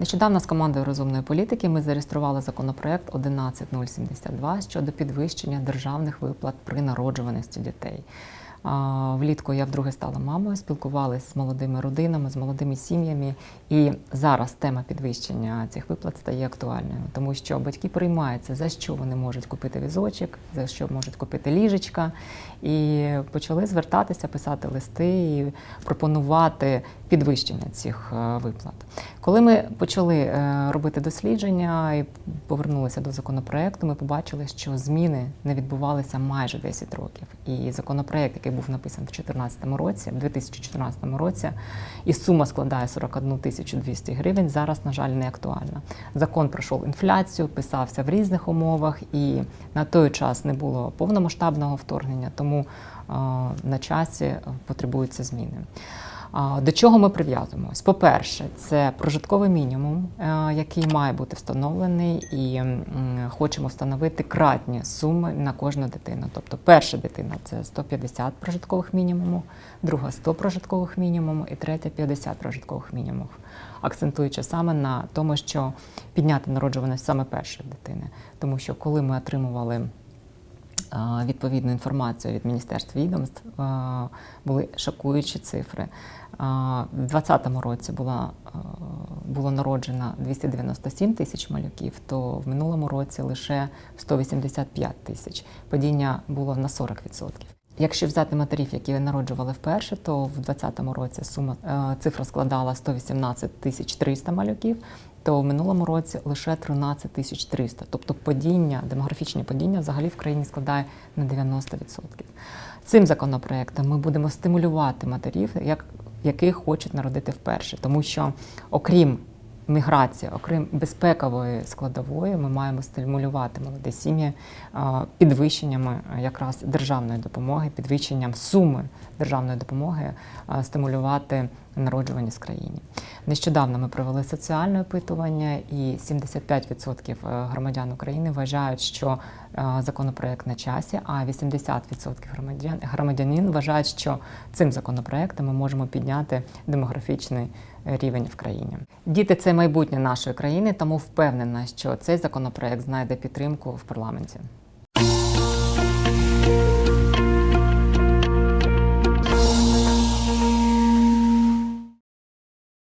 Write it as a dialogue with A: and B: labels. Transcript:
A: Нещодавно з командою розумної політики ми зареєстрували законопроект 11072 щодо підвищення державних виплат при народжуваності дітей. Влітку я вдруге стала мамою, спілкувалася з молодими родинами, з молодими сім'ями. І зараз тема підвищення цих виплат стає актуальною, тому що батьки приймаються, за що вони можуть купити візочок, за що можуть купити ліжечка, і почали звертатися, писати листи і пропонувати підвищення цих е, виплат. Коли ми почали е, робити дослідження і повернулися до законопроекту, ми побачили, що зміни не відбувалися майже 10 років. І законопроект, який був написаний в 2014 році, в 2014 році, і сума складає 41 тисячу 200 гривень, зараз, на жаль, не актуальна. Закон пройшов інфляцію, писався в різних умовах, і на той час не було повномасштабного вторгнення, тому е, на часі потребуються зміни. До чого ми прив'язуємось? По-перше, це прожитковий мінімум, е, який має бути встановлений, і хочемо встановити кратні суми на кожну дитину. Тобто, перша дитина це 150 прожиткових мінімумів, друга 100 прожиткових мінімумів і третя 50 прожиткових мінімумів. Акцентуючи саме на тому, що підняти народжуваність саме першої дитини. Тому що коли ми отримували відповідну інформацію від міністерств відомств, були шокуючі цифри. В 2020 році була, було народжено 297 тисяч малюків, то в минулому році лише 185 тисяч. Падіння було на 40%. Якщо взяти матерів, які народжували вперше, то в 2020 році сума е, цифра складала 118 тисяч 300 малюків, то в минулому році лише 13 тисяч 300. Тобто падіння, демографічне падіння взагалі в країні складає на 90%. Цим законопроектом ми будемо стимулювати матерів, як, які хочуть народити вперше, тому що окрім міграції, окрім безпекової складової, ми маємо стимулювати молоді сім'ї підвищеннями якраз державної допомоги, підвищенням суми державної допомоги стимулювати народжуваність в країні. Нещодавно ми провели соціальне опитування, і 75% громадян України вважають, що е, законопроект на часі, а 80% громадян громадянин вважають, що цим законопроектом ми можемо підняти демографічний рівень в країні. Діти це майбутнє нашої країни, тому впевнена, що цей законопроект знайде підтримку в парламенті.